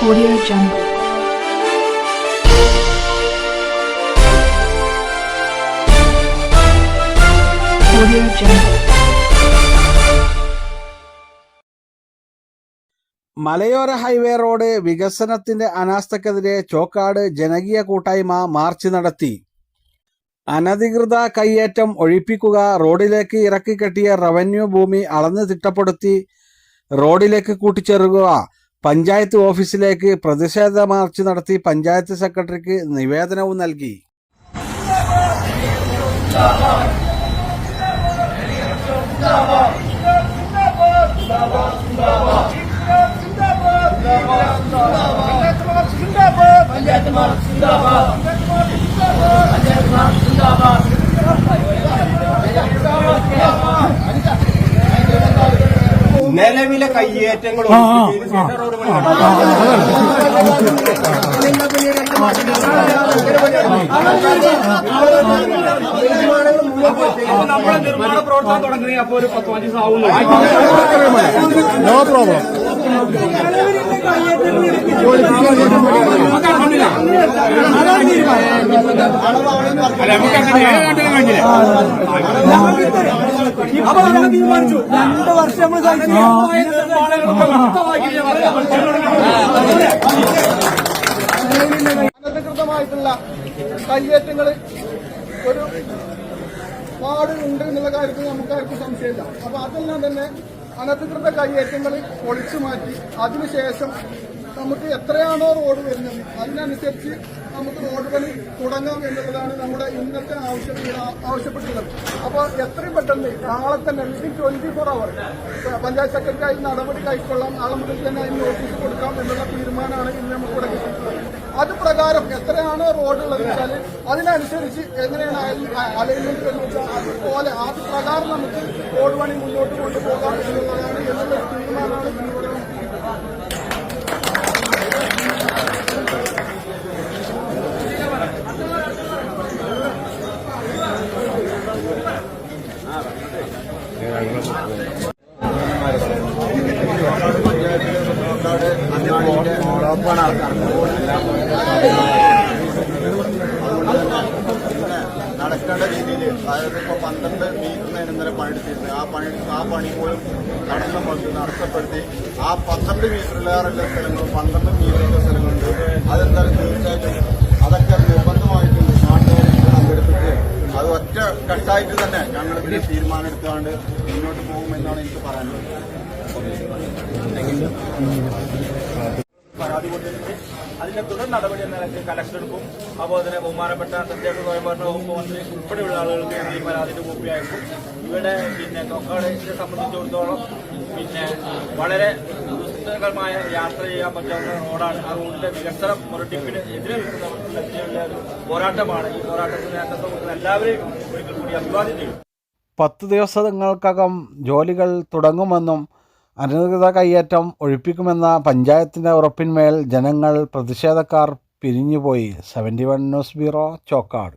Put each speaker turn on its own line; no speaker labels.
Audio Jungle. Audio Jungle.
മലയോര highway road വികസനത്തിന്റെ അനാസ്ഥക്കെതിരെ ചോക്കാട് ജനകീയ കൂട്ടായ്മ മാർച്ച് നടത്തി അനധികൃത കയ്യേറ്റം ഒഴിപ്പിക്കുക റോഡിലേക്ക് ഇറക്കി കെട്ടിയ റവന്യൂ ഭൂമി അളന്ന് തിട്ടപ്പെടുത്തി റോഡിലേക്ക് കൂട്ടിച്ചേർക്കുക പഞ്ചായത്ത് ഓഫീസിലേക്ക് പ്രതിഷേധ മാർച്ച് നടത്തി പഞ്ചായത്ത് സെക്രട്ടറിക്ക് നിവേദനവും നൽകി
നിലവിലെ കയ്യേറ്റങ്ങളും നമ്മളെ നിർമ്മാണ പ്രവർത്തനം തുടങ്ങി അപ്പൊ ഒരു പത്ത് പതിനഞ്ച് ആവുന്നു
നോ പ്രോബ്ലം
നമ്മൾ തീരുമാനിച്ചു രണ്ട് വർഷം നമ്മൾ
അനധികൃതമായിട്ടുള്ള കയ്യേറ്റങ്ങൾ ഒരു പാട് ഉണ്ട് എന്നുള്ള കാര്യത്തിൽ നമുക്കാർക്കും സംശയമില്ല. അപ്പൊ അതെല്ലാം തന്നെ അനധികൃത കയ്യേറ്റങ്ങൾ പൊളിച്ചു മാറ്റി അതിനുശേഷം നമുക്ക് എത്രയാണോ റോഡ് വരുന്നത് അതിനനുസരിച്ച് നമുക്ക് റോഡ് പണി തുടങ്ങാം എന്നുള്ളതാണ് നമ്മുടെ ഇന്നത്തെ ആവശ്യം ആവശ്യപ്പെട്ടുള്ളത് അപ്പോൾ എത്രയും പെട്ടെന്ന് നാളെ തന്നെ within twenty four hour panchayat secretary നടപടി കൈക്കൊള്ളാം നാളെ മുതൽ തന്നെ അതിന് നോട്ടീസ് കൊടുക്കാം എന്നുള്ള തീരുമാനമാണ് ഇന്ന് നമുക്ക് ഇവിടെ അത് പ്രകാരം എത്രയാണോ റോഡ് ഉള്ളത് വെച്ചാൽ അതിനനുസരിച്ച് എങ്ങനെയാണ് അലൈൻമെന്റ് എന്ന് വെച്ചാൽ അതുപോലെ അത് പ്രകാരം നമുക്ക് റോഡ് പണി മുന്നോട്ട് കൊണ്ടുപോകാം എന്നുള്ളതാണ് എന്നുള്ള തീരുമാനമാണ് തീരുമാനമാണ് ഇന്ന് നമുക്ക് കിട്ടിയിട്ടുള്ളത്.
നടക്കേണ്ട രീതിയിൽ അതായത് ഇപ്പോൾ പന്ത്രണ്ട് മീറ്ററിന് ഇന്നലെ പണിയെടുത്തിരുന്നത് ആ പണി ആ പണി പോലും നടന്ന പണി നടത്തപ്പെടുത്തി ആ പന്ത്രണ്ട് മീറ്ററിലേറെ സ്ഥലങ്ങൾ പന്ത്രണ്ട് മീറ്ററിന്റെ സ്ഥലങ്ങളുണ്ട് അതെന്തായാലും തീർച്ചയായിട്ടും അതൊക്കെ നിർബന്ധമായിട്ടുണ്ട് നാട്ടുകാരെ പങ്കെടുത്തിട്ട് അത് ഒറ്റ കെട്ടായിട്ട് തന്നെ ഇതിന് തീരുമാനം എടുത്തുകൊണ്ട് മുന്നോട്ട് പോകുമെന്നാണ് എനിക്ക് പറയാനുള്ളത്.
പരാതി കൊണ്ടിരുന്നത് അതിന്റെ തുടർ നടപടി എന്ന നിലയ്ക്ക് കലക്ഷൻ എടുക്കും അതുപോലെ തന്നെ ബഹുമാനപ്പെട്ട തദ്ദേശ സ്വയംഭരണ വകുപ്പ് മന്ത്രി ഉൾപ്പെടെയുള്ള ആളുകൾക്ക് ഞങ്ങൾ ഈ പരാതിയുടെ കോപ്പി അയക്കും. ഇവിടെ പിന്നെ തൊക്കാടിനെ സംബന്ധിച്ചിടത്തോളം പിന്നെ വളരെ ദുസ്തകരമായ യാത്ര ചെയ്യാൻ പറ്റാവുന്ന റോഡാണ്. ആ റോഡിന്റെ വികസനം മുരട്ടിപ്പിന് എതിരെ ഒരു പോരാട്ടമാണ്. ഈ പോരാട്ടത്തിന് അംഗത്വം എല്ലാവരെയും ഒരിക്കൽ കൂടി അഭിവാദ്യം ചെയ്യും
പത്ത് ദിവസങ്ങൾക്കകം ജോലികൾ തുടങ്ങുമെന്നും അനധികൃത കയ്യേറ്റം ഒഴിപ്പിക്കുമെന്ന പഞ്ചായത്തിന്റെ ഉറപ്പിന്മേൽ ജനങ്ങൾ പ്രതിഷേധക്കാർ പിരിഞ്ഞുപോയി. Seventy one news bureau Chokkad.